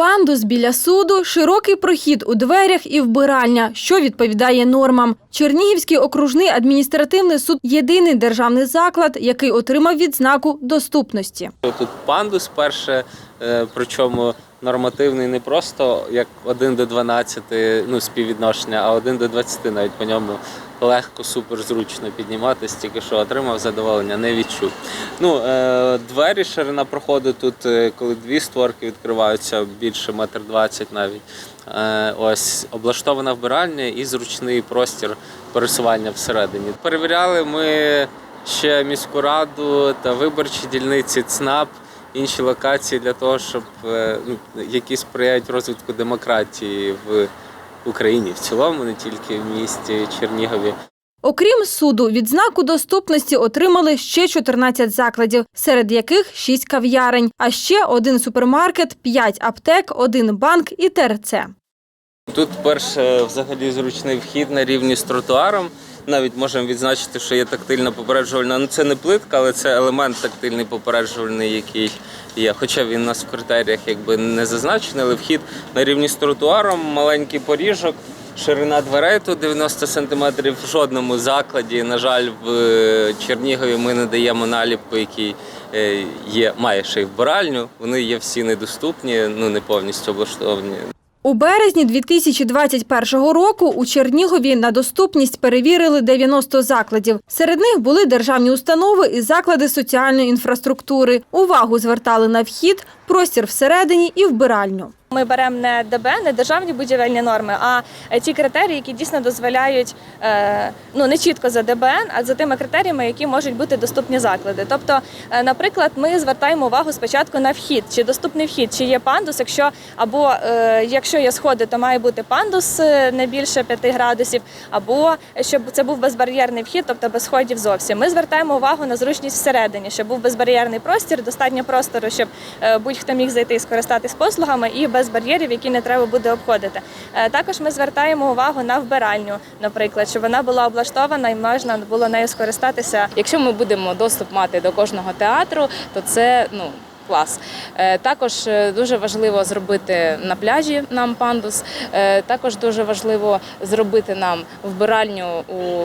Пандус біля суду, широкий прохід у дверях і вбиральня, що відповідає нормам. Чернігівський окружний адміністративний суд єдиний державний заклад, який отримав відзнаку доступності. Тут пандус перше, е, причому нормативний не просто як 1 до 12 ну, співвідношення, а 1 до 20 навіть по ньому легко, супер зручно підніматись, тільки що отримав задоволення, не відчув. Ну, е, двері, ширина проходу тут, е, коли дві створки відкриваються, більше метр двадцять навіть. Е, ось облаштована вбиральня і зручний простір пересування всередині. Перевіряли ми ще міську раду та виборчі дільниці ЦНАП, інші локації для того, щоб ну, які сприяють розвитку демократії в Україні в цілому, не тільки в місті Чернігові. Окрім суду, відзнаку доступності отримали ще 14 закладів, серед яких 6 кав'ярень, а ще один супермаркет, 5 аптек, один банк і ТРЦ. Тут перше взагалі зручний вхід на рівні з тротуаром. Навіть можемо відзначити, що є тактильна попереджувальна. Ну це не плитка, але це елемент тактильний попереджувальний, який є. Хоча він у нас в критеріях якби не зазначений, але вхід на рівні з тротуаром, маленький поріжок, ширина дверей тут 90 см. В жодному закладі, на жаль, в е, Чернігові ми не даємо наліпку, який е, є, має ще й вбиральню. Вони є всі недоступні, ну не повністю облаштовані. У березні 2021 року у Чернігові на доступність перевірили 90 закладів. Серед них були державні установи і заклади соціальної інфраструктури. Увагу звертали на вхід, простір всередині і вбиральню. Ми беремо не ДБ, не державні будівельні норми, а е, ті критерії, які дійсно дозволяють е, ну не чітко за ДБН, а за тими критеріями, які можуть бути доступні заклади. Тобто, е, наприклад, ми звертаємо увагу спочатку на вхід, чи доступний вхід, чи є пандус. Якщо або якщо є сходи, то має бути пандус не більше 5 градусів, або щоб це був безбар'єрний вхід, тобто без сходів зовсім. Ми звертаємо увагу на зручність всередині, щоб був безбар'єрний простір, достатньо простору, щоб будь-хто міг зайти і скористатись послугами, і без бар'єрів, які не треба буде обходити. Е, Також ми звертаємо увагу на вбиральню, наприклад, щоб вона була облаштована і можна було нею скористатися Якщо ми будемо доступ мати до кожного театру, то це ну. Клас. Е, Також е, дуже важливо зробити на пляжі нам пандус. Е, Також дуже важливо зробити нам вбиральню у,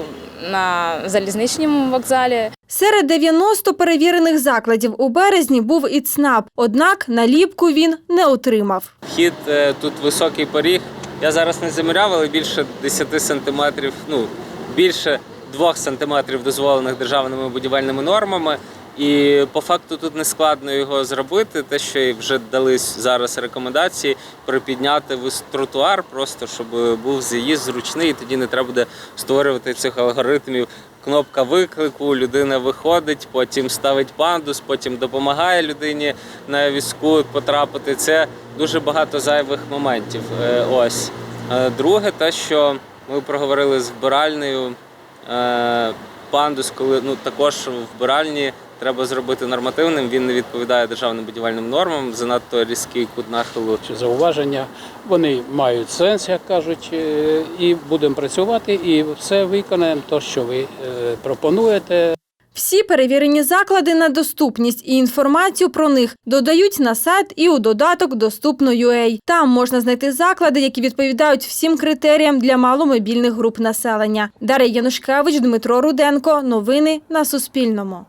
на залізничному вокзалі. Серед 90 перевірених закладів у березні був і ЦНАП, однак наліпку він не отримав. Вхід тут високий поріг. Я зараз не заміряв, але більше 10 сантиметрів, ну більше 2 сантиметрів дозволених державними будівельними нормами. І по факту тут не складно його зробити. Те, що вже дали зараз рекомендації, припідняти тротуар, просто щоб був заїзд зручний, і тоді не треба буде створювати цих алгоритмів. Кнопка виклику, людина виходить, потім ставить пандус, потім допомагає людині на візку потрапити. Це дуже багато зайвих моментів. Е, Ось. Е, Друге, те, що ми проговорили з вбиральнею. е, Пандус, коли ну також вбиральні треба зробити нормативним. Він не відповідає державним будівельним нормам. Занадто різкий кут нахилу. чи зауваження. Вони мають сенс, як кажуть, е, і будемо працювати, і все виконаємо, то, що ви е, пропонуєте. Всі перевірені заклади на доступність і інформацію про них додають на сайт і у додаток Доступно.ua. Там можна знайти заклади, які відповідають всім критеріям для маломобільних груп населення. Дар'я Янушкевич, Дмитро Руденко. Новини на Суспільному.